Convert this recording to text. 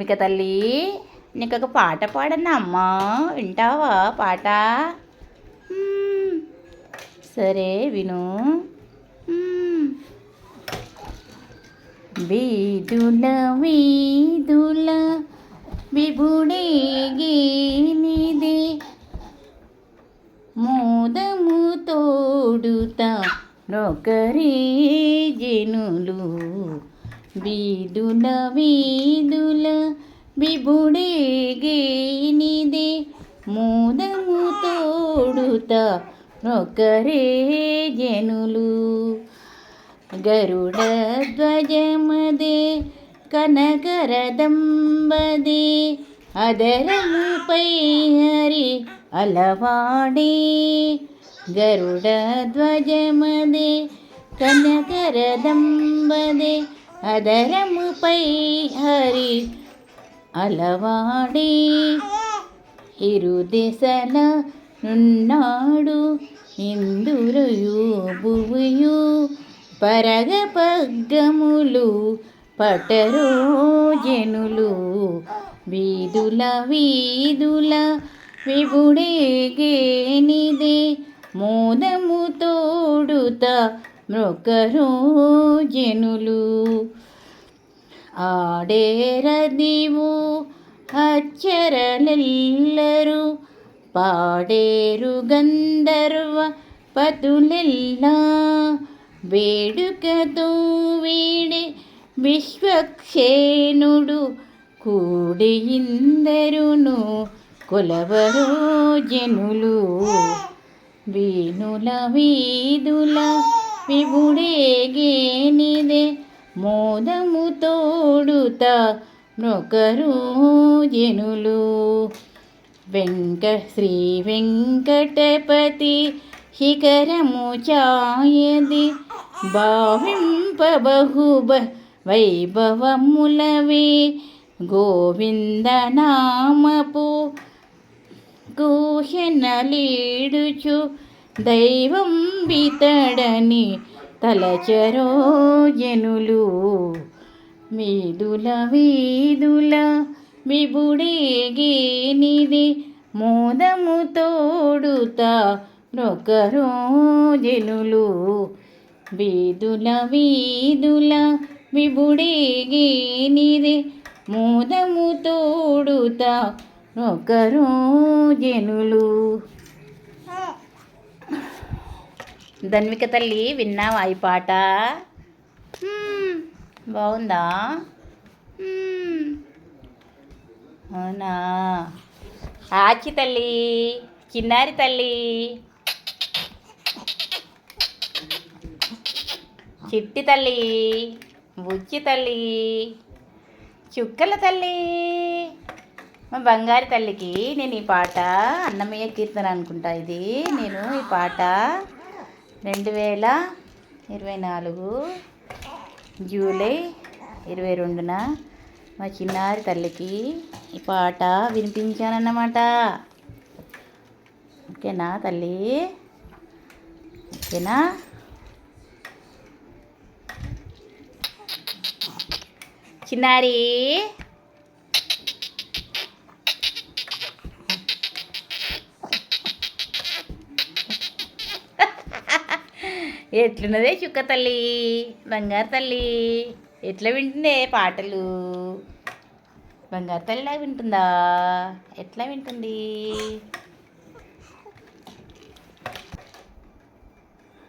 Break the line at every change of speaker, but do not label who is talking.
మిక తల్లి నీకు ఒక పాట పాడన్నా వింటావా పాట? సరే విను. మ్మ్. వీధుల వీధుల విభుడేగినిదే మోదము తోడుతా నొకరే జనులు. వీధుల వీధుల విభుడేగినిదే మోదము తోడుత నొకరే జనులు. గరుడ ధ్వజమదే కనకరదంబదే అదరముపై హరి అలవాడే. గరుడ ధ్వజమదే కనకరదంబదే అదరముపై హరి అలవాడే. ఇరు దిశల నున్నాడు ఇందురయు భువుయు పరగ పగ్గములు పటరో జనులు వీధుల వీధుల విభుడేగేనిదే మోదము తోడుత మృకరో జనులు ఆడేరదివు అచ్చరలెల్లరు పాడేరు గంధర్వ పతులెల్లా వేడుకతో వీడే విశ్వక్షేణుడు కూడి ఇందరును కొలవరో జనులు వీణుల వీధుల విభుడేగేనిదే మోదము తోడుత నొకరు జనులు. వెంక శ్రీ వెంకటపతి శిఖరము ఛాయది భావింపబహుబ వైభవములవే గోవిందనామపు నామపు దైవం వితడని తలచరో జనులు. వీధుల వీధుల విబుడేగేనిది మోదము తోడుతా రొకరో జనులు. వీధుల వీధుల విబుడేగేనిది మోదము తోడుతా రొకరో జనులు. ధన్విక తల్లి విన్నావా ఈ పాట. బాగుందా. అవునా? ఆచి తల్లి చిన్నారి తల్లి. చిట్టి తల్లి బుచ్చి తల్లి. చుక్కల తల్లి. మా బంగారు తల్లికి నేను ఈ పాట అన్నమయ్య కీర్తన అనుకుంటా ఇది. నేను ఈ పాట రెండు వేల ఇరవై నాలుగు జూలై ఇరవై రెండున మా చిన్నారి తల్లికి ఈ పాట వినిపించానన్నమాట. ఓకేనా తల్లి? ఓకేనా? చిన్నారి! ఎట్లున్నదే చుక్క తల్లి? బంగారు తల్లి. ఎట్లా వింటుందే పాటలు? బంగారు తల్లిలా వింటుందా? ఎట్లా వింటుంది?